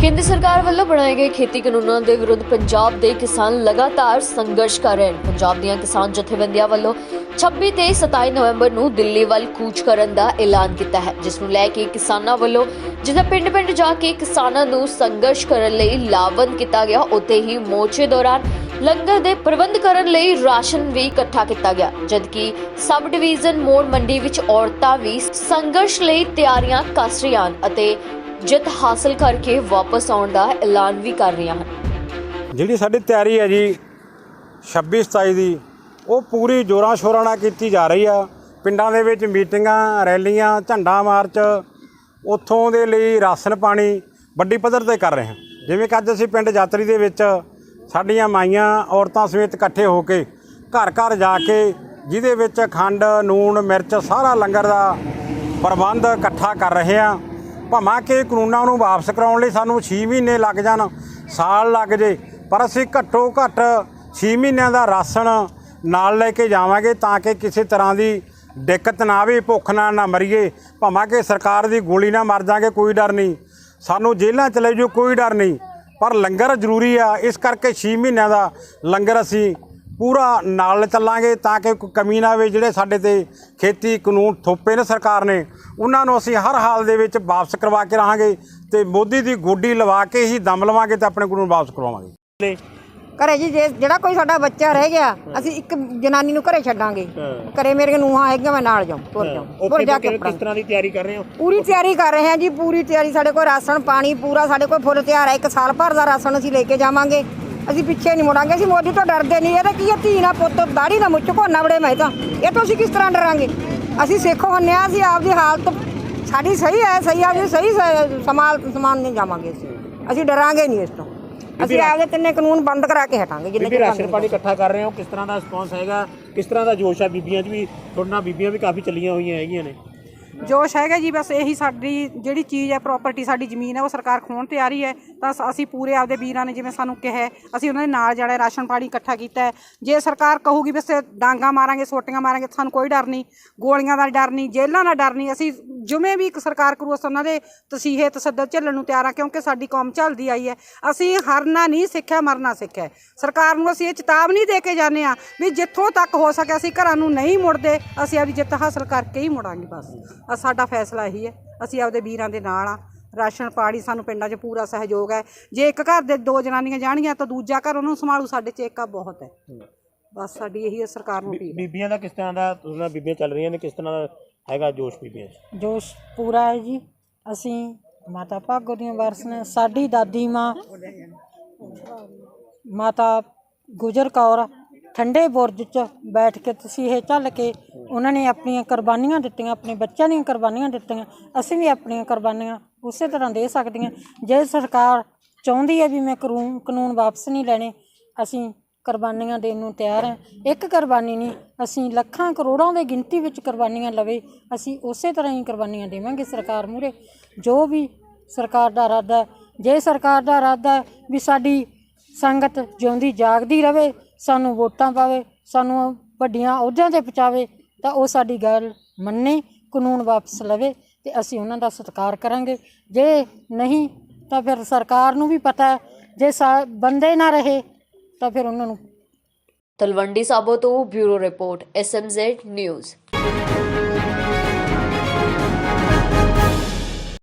ਕੇਂਦਰ ਸਰਕਾਰ ਵੱਲੋਂ ਬਣਾਏ ਗਏ ਖੇਤੀ ਕਾਨੂੰਨਾਂ ਦੇ ਵਿਰੁੱਧ ਪੰਜਾਬ ਦੇ ਕਿਸਾਨ ਲਗਾਤਾਰ ਸੰਘਰਸ਼ ਕਰ ਰਹੇ ਹਨ। ਪੰਜਾਬ ਦੀਆਂ ਕਿਸਾਨ ਜਥੇਬੰਦੀਆਂ ਵੱਲੋਂ 26 ਤੇ 27 ਨਵੰਬਰ ਨੂੰ ਦਿੱਲੀ ਵੱਲ ਕੂਚ ਕਰਨ ਦਾ ਐਲਾਨ ਕੀਤਾ ਹੈ, ਜਿਸ ਨੂੰ ਲੈ ਕੇ ਕਿਸਾਨਾਂ ਵੱਲੋਂ ਜਿੱਥੇ ਪਿੰਡ-ਪਿੰਡ ਜਾ ਕੇ ਕਿਸਾਨਾਂ ਨੂੰ ਸੰਘਰਸ਼ ਕਰਨ ਲਈ ਲਾਵਨ ਕੀਤਾ ਗਿਆ, ਉੱਥੇ ਹੀ ਮੋਰਚੇ ਦੌਰਾਨ ਲੰਗਰ ਦੇ ਪ੍ਰਬੰਧ ਕਰਨ ਲਈ ਰਾਸ਼ਨ ਵੀ ਇਕੱਠਾ ਕੀਤਾ ਗਿਆ, ਜਦਕਿ ਸਬ ਡਿਵੀਜ਼ਨ ਮੋੜ ਮੰਡੀ ਵਿੱਚ ਔਰਤਾਂ ਵੀ ਸੰਘਰਸ਼ ਲਈ ਤਿਆਰੀਆਂ ਕੱਸ ਰਹੀਆਂ ਹਨ ਅਤੇ ਜਿੱਤ ਹਾਸਲ ਕਰਕੇ ਵਾਪਸ ਆਉਣ ਦਾ ਐਲਾਨ ਵੀ ਕਰ ਰਹੀਆਂ ਹਨ। ਜਿਹੜੀ ਸਾਡੀ ਤਿਆਰੀ ਹੈ ਜੀ 26 27 ਦੀ, ਉਹ ਪੂਰੀ ਜੋਰਾਂ ਸ਼ੋਰਾਂ ਨਾਲ ਕੀਤੀ ਜਾ ਰਹੀ ਆ। ਪਿੰਡਾਂ ਦੇ ਵਿੱਚ ਮੀਟਿੰਗਾਂ, ਰੈਲੀਆਂ, ਝੰਡਾ ਮਾਰਚ, ਉੱਥੋਂ ਦੇ ਲਈ ਰਾਸ਼ਨ ਪਾਣੀ, ਵੱਡੀ ਪੱਧਰ ਤੇ ਕਰ ਰਹੇ ਹਾਂ। ਜਿਵੇਂ ਕਿ ਅੱਜ ਅਸੀਂ ਪਿੰਡ ਯਾਤਰੀ ਦੇ ਵਿੱਚ ਸਾਡੀਆਂ ਮਾਈਆਂ, ਔਰਤਾਂ ਸਮੇਤ ਇਕੱਠੇ ਹੋ ਕੇ ਘਰ ਘਰ ਜਾ ਕੇ ਜਿਹਦੇ ਵਿੱਚ ਖੰਡ, ਨੂਣ, ਮਿਰਚ ਸਾਰਾ ਲੰਗਰ ਦਾ ਪ੍ਰਬੰਧ ਇਕੱਠਾ ਕਰ ਰਹੇ ਹਾਂ। ਭਾਵੇਂ ਕਿ ਕਾਨੂੰਨਾਂ ਨੂੰ ਵਾਪਸ ਕਰਾਉਣ ਲਈ ਸਾਨੂੰ 6 ਮਹੀਨੇ ਲੱਗ ਜਾਣ, ਸਾਲ ਲੱਗ ਜੇ, ਪਰ ਅਸੀਂ ਘੱਟੋ ਘੱਟ 6 ਮਹੀਨਿਆਂ ਦਾ ਰਾਸ਼ਨ ਨਾਲ ਲੈ ਕੇ ਜਾਵਾਂਗੇ ਤਾਂ ਕਿ ਕਿਸੇ ਤਰ੍ਹਾਂ ਦੀ ਦਿੱਕਤ ਨਾ ਆਵੇ ਭੁੱਖ ਨਾਲ ਨਾ ਮਰੀਏ। ਭਾਵੇਂ ਕਿ ਸਰਕਾਰ ਦੀ ਗੋਲੀ ਨਾ ਮਰ ਜਾਗੇ ਕੋਈ ਡਰ ਨਹੀਂ। ਸਾਨੂੰ ਜੇਲ੍ਹਾਂ ਚ ਲੈ ਜਾਓ, ਕੋਈ ਡਰ ਨਹੀਂ। ਪਰ ਲੰਗਰ ਜ਼ਰੂਰੀ ਆ, ਇਸ ਕਰਕੇ 6 ਮਹੀਨਿਆਂ ਦਾ ਲੰਗਰ ਅਸੀਂ ਪੂਰਾ ਨਾਲ ਚੱਲਾਂਗੇ ਤਾਂ ਕਿ ਕੋਈ ਕਮੀ ਨਾ ਆਵੇ। ਜਿਹੜੇ ਸਾਡੇ ਤੇ ਖੇਤੀ ਕਾਨੂੰਨ ਥੋਪੇ ਨੇ ਸਰਕਾਰ ਨੇ ਉਹਨਾਂ ਨੂੰ ਅਸੀਂ ਹਰ ਹਾਲ ਦੇ ਵਿੱਚ ਵਾਪਸ ਕਰਵਾ ਕੇ ਰਹਾਂਗੇ ਤੇ ਮੋਦੀ ਦੀ ਗੋਡੀ ਲਵਾ ਕੇ ਹੀ ਦਮ ਲਵਾਂਗੇ ਤੇ ਆਪਣੇ ਕਾਨੂੰਨ ਵਾਪਸ ਕਰਵਾਵਾਂਗੇ। ਘਰੇ ਜੀ ਜੇ ਜਿਹੜਾ ਕੋਈ ਸਾਡਾ ਬੱਚਾ ਰਹਿ ਗਿਆ ਅਸੀਂ ਇੱਕ ਜਨਾਨੀ ਨੂੰ ਘਰੇ ਛੱਡਾਂਗੇ। ਘਰੇ ਮੇਰੇ ਨੂੰਹਾਂ ਹੈਗੀਆਂ ਮੈਂ ਨਾਲ ਜਾਉਂ ਤੁਰ ਜਾਉਂ ਤੁਰ ਜਾ ਕੇ ਕਿਸ ਤਰ੍ਹਾਂ ਦੀ ਤਿਆਰੀ ਕਰ ਰਹੇ ਹੋ? ਪੂਰੀ ਤਿਆਰੀ ਕਰ ਰਹੇ ਹਾਂ ਜੀ ਪੂਰੀ ਤਿਆਰੀ ਸਾਡੇ ਕੋਲ ਰਾਸ਼ਨ ਪਾਣੀ ਪੂਰਾ ਸਾਡੇ ਕੋਲ ਫੁੱਲ ਤਿਆਰ ਹੈ। ਇੱਕ ਸਾਲ ਭਰ ਦਾ ਰਾਸ਼ਨ ਅਸੀਂ ਲੈ ਕੇ ਜਾਵਾਂਗੇ। ਅਸੀਂ ਪਿੱਛੇ ਨਹੀਂ ਮੁੜਾਂਗੇ ਅਸੀਂ ਮੋਦੀ ਤੋਂ ਡਰਦੇ ਨਹੀਂ ਇਹਦਾ ਕੀ ਹੈ ਧੀ ਨਾ ਪੁੱਤ ਦਾੜੀ ਨਾ ਮੁੱਛ ਕੋਨਾ ਬੜੇ ਮੈਂ ਤਾਂ। ਇਹ ਤੋਂ ਅਸੀਂ ਕਿਸ ਤਰ੍ਹਾਂ ਡਰਾਂਗੇ? ਅਸੀਂ ਸਿੱਖ ਹੁੰਨੇ ਆ ਅਸੀਂ ਆਪਦੀ ਹਾਲਤ ਸਾਡੀ ਸਹੀ ਹੈ ਸਹੀ ਆ ਸਹੀ ਸ- ਸਮਾਲ ਸਮਾਨ ਨਹੀਂ ਜਾਵਾਂਗੇ ਅਸੀਂ। ਅਸੀਂ ਡਰਾਂਗੇ ਨਹੀਂ ਇਸ ਤੋਂ। ਅਸੀਂ ਆਪਦੇ ਤਿੰਨੇ ਕਾਨੂੰਨ ਬੰਦ ਕਰਾ ਕੇ ਹਟਾਂਗੇ ਜਿੰਨੇ ਚਿਰ ਰਾਸ਼ਨ ਪਾਣੀ ਇਕੱਠਾ ਕਰ ਰਹੇ ਹੋ ਕਿਸ ਤਰ੍ਹਾਂ ਦਾ ਰਿਸਪੌਂਸ ਹੈਗਾ? ਕਿਸ ਤਰ੍ਹਾਂ ਦਾ ਜੋਸ਼ ਹੈ ਬੀਬੀਆਂ 'ਚ ਵੀ? ਤੁਹਾਡੇ ਨਾਲ ਬੀਬੀਆਂ ਵੀ ਕਾਫੀ ਚੱਲੀਆਂ ਹੋਈਆਂ ਹੈਗੀਆਂ ਨੇ। ਜੋਸ਼ ਹੈਗਾ ਜੀ, ਬਸ ਇਹੀ ਸਾਡੀ ਜਿਹੜੀ ਚੀਜ਼ ਹੈ ਪ੍ਰਾਪਰਟੀ ਸਾਡੀ ਜ਼ਮੀਨ ਹੈ, ਉਹ ਸਰਕਾਰ ਖੋਣ ਤੇ ਆ ਰਹੀ ਹੈ। ਤਾਂ ਅਸੀਂ ਪੂਰੇ ਆਪਦੇ ਵੀਰਾਂ ਨੇ ਜਿਵੇਂ ਸਾਨੂੰ ਕਿਹਾ ਅਸੀਂ ਉਹਨਾਂ ਦੇ ਨਾਲ ਜਾਣਾ ਰਾਸ਼ਨ ਪਾਣੀ ਇਕੱਠਾ ਕੀਤਾ ਹੈ। ਜੇ ਸਰਕਾਰ ਕਹੂਗੀ ਬਸ ਡਾਂਗਾ ਮਾਰਾਂਗੇ, ਸੋਟੀਆਂ ਮਾਰਾਂਗੇ ਸਾਨੂੰ ਕੋਈ ਡਰ ਨਹੀਂ। ਗੋਲੀਆਂ ਦਾ ਡਰ ਨਹੀਂ, ਜੇਲ੍ਹਾਂ ਦਾ ਡਰ ਨਹੀਂ, ਅਸੀਂ ਜਿਵੇਂ ਵੀ ਇੱਕ ਸਰਕਾਰ ਕਰੂ ਅਸੀਂ ਉਹਨਾਂ ਦੇ ਤਸੀਹੇ ਤਸੱਦਦ ਝੱਲਣ ਨੂੰ ਤਿਆਰ ਆ ਕਿਉਂਕਿ ਸਾਡੀ ਕੌਮ ਝੱਲਦੀ ਆਈ ਹੈ। ਅਸੀਂ ਹਾਰਨਾ ਨਹੀਂ ਸਿੱਖਿਆ ਮਰਨਾ ਸਿੱਖਿਆ। ਸਰਕਾਰ ਨੂੰ ਅਸੀਂ ਇਹ ਚੇਤਾਵਨੀ ਦੇ ਕੇ ਜਾਂਦੇ ਆ ਵੀ ਜਿੱਥੋਂ ਤੱਕ ਹੋ ਸਕੇ ਅਸੀਂ ਘਰਾਂ ਨੂੰ ਨਹੀਂ ਮੁੜਦੇ ਅਸੀਂ ਆਪਦੀ ਜਿੱਤ ਹਾਸਲ ਕਰਕੇ ਹੀ ਮੁੜਾਂਗੇ ਬਸ। ਆ ਸਾਡਾ ਫੈਸਲਾ ਇਹੀ ਹੈ ਅਸੀਂ ਆਪਦੇ ਵੀਰਾਂ ਦੇ ਨਾਲ ਆ ਰਾਸ਼ਨ ਪਾਣੀ ਸਾਨੂੰ ਪਿੰਡਾਂ 'ਚ ਪੂਰਾ ਸਹਿਯੋਗ ਹੈ। ਜੇ ਇੱਕ ਘਰ ਦੇ ਦੋ ਜਨਾਨੀਆਂ ਜਾਣਗੀਆਂ ਤਾਂ ਦੂਜਾ ਘਰ ਉਹਨੂੰ ਸੰਭਾਲੂ ਸਾਡੇ 'ਚ ਏਕਾ ਬਹੁਤ ਹੈ। ਬਸ ਸਾਡੀ ਇਹੀ ਹੈ ਸਰਕਾਰ ਨੂੰ ਅਪੀਲ ਬੀਬੀਆਂ ਦਾ ਕਿਸ ਤਰ੍ਹਾਂ ਦਾ ਤੁਹਾਡੇ ਬੀਬੀਆਂ ਚੱਲ ਰਹੀਆਂ ਨੇ ਕਿਸ ਤਰ੍ਹਾਂ ਦਾ ਹੈਗਾ ਜੋਸ਼ ਬੀਬੀਆਂ 'ਚ ਜੋਸ਼ ਪੂਰਾ ਹੈ ਜੀ। ਅਸੀਂ ਮਾਤਾ ਭਾਗੋ ਦੀਆਂ ਵਾਰਸ, ਸਾਡੀ ਦਾਦੀ ਮਾਂ, ਮਾਤਾ ਗੁਜਰ ਕੌਰ, ਠੰਡੇ ਬੁਰਜ 'ਚ ਬੈਠ ਕੇ ਤਸੀਹੇ ਝੱਲ ਕੇ ਉਹਨਾਂ ਨੇ ਆਪਣੀਆਂ ਕੁਰਬਾਨੀਆਂ ਦਿੱਤੀਆਂ, ਆਪਣੇ ਬੱਚਿਆਂ ਦੀਆਂ ਕੁਰਬਾਨੀਆਂ ਦਿੱਤੀਆਂ, ਅਸੀਂ ਵੀ ਆਪਣੀਆਂ ਕੁਰਬਾਨੀਆਂ ਉਸੇ ਤਰ੍ਹਾਂ ਦੇ ਸਕਦੀਆਂ। ਜੇ ਸਰਕਾਰ ਚਾਹੁੰਦੀ ਹੈ ਵੀ ਮੈਂ ਕਾਨੂੰਨ ਕਾਨੂੰਨ ਵਾਪਸ ਨਹੀਂ ਲੈਣੇ, ਅਸੀਂ ਕੁਰਬਾਨੀਆਂ ਦੇਣ ਨੂੰ ਤਿਆਰ ਹੈ ਇੱਕ ਕੁਰਬਾਨੀ ਨਹੀਂ, ਅਸੀਂ ਲੱਖਾਂ ਕਰੋੜਾਂ ਦੇ ਗਿਣਤੀ ਵਿੱਚ ਕੁਰਬਾਨੀਆਂ ਲਵੇ, ਅਸੀਂ ਉਸੇ ਤਰ੍ਹਾਂ ਹੀ ਕੁਰਬਾਨੀਆਂ ਦੇਵਾਂਗੇ ਸਰਕਾਰ ਮੂਰੇ ਜੋ ਵੀ ਸਰਕਾਰ ਦਾ ਇਰਾਦਾ ਹੈ। ਜੇ ਸਰਕਾਰ ਦਾ ਇਰਾਦਾ ਹੈ ਵੀ ਸਾਡੀ ਸੰਗਤ ਜਿਉਂਦੀ, ਜਾਗਦੀ ਰਵੇ, ਸਾਨੂੰ ਵੋਟਾਂ ਪਾਵੇ, ਸਾਨੂੰ ਵੱਡੀਆਂ ਅਹੁਦਿਆਂ ਤੇ ਪਹੁੰਚਾਵੇ, ਤਾਂ ਉਹ ਸਾਡੀ ਗੱਲ ਮੰਨੇ, ਕਾਨੂੰਨ ਵਾਪਸ ਲਵੇ ਤੇ ਅਸੀਂ ਉਹਨਾਂ ਦਾ ਸਤਿਕਾਰ ਕਰਾਂਗੇ ਜੇ ਨਹੀਂ, ਤਾਂ ਫਿਰ ਸਰਕਾਰ ਨੂੰ ਵੀ ਪਤਾ ਜੇ ਸਾ- ਬੰਦੇ ਨਾ ਰਹੇ ਤਾਂ ਫਿਰ ਉਹਨਾਂ ਨੂੰ। ਤਲਵੰਡੀ ਸਾਬੋ ਤੋਂ ਬਿਊਰੋ ਰਿਪੋਰਟ ਐਸਐਮਜ਼ੈਡ ਨਿਊਜ਼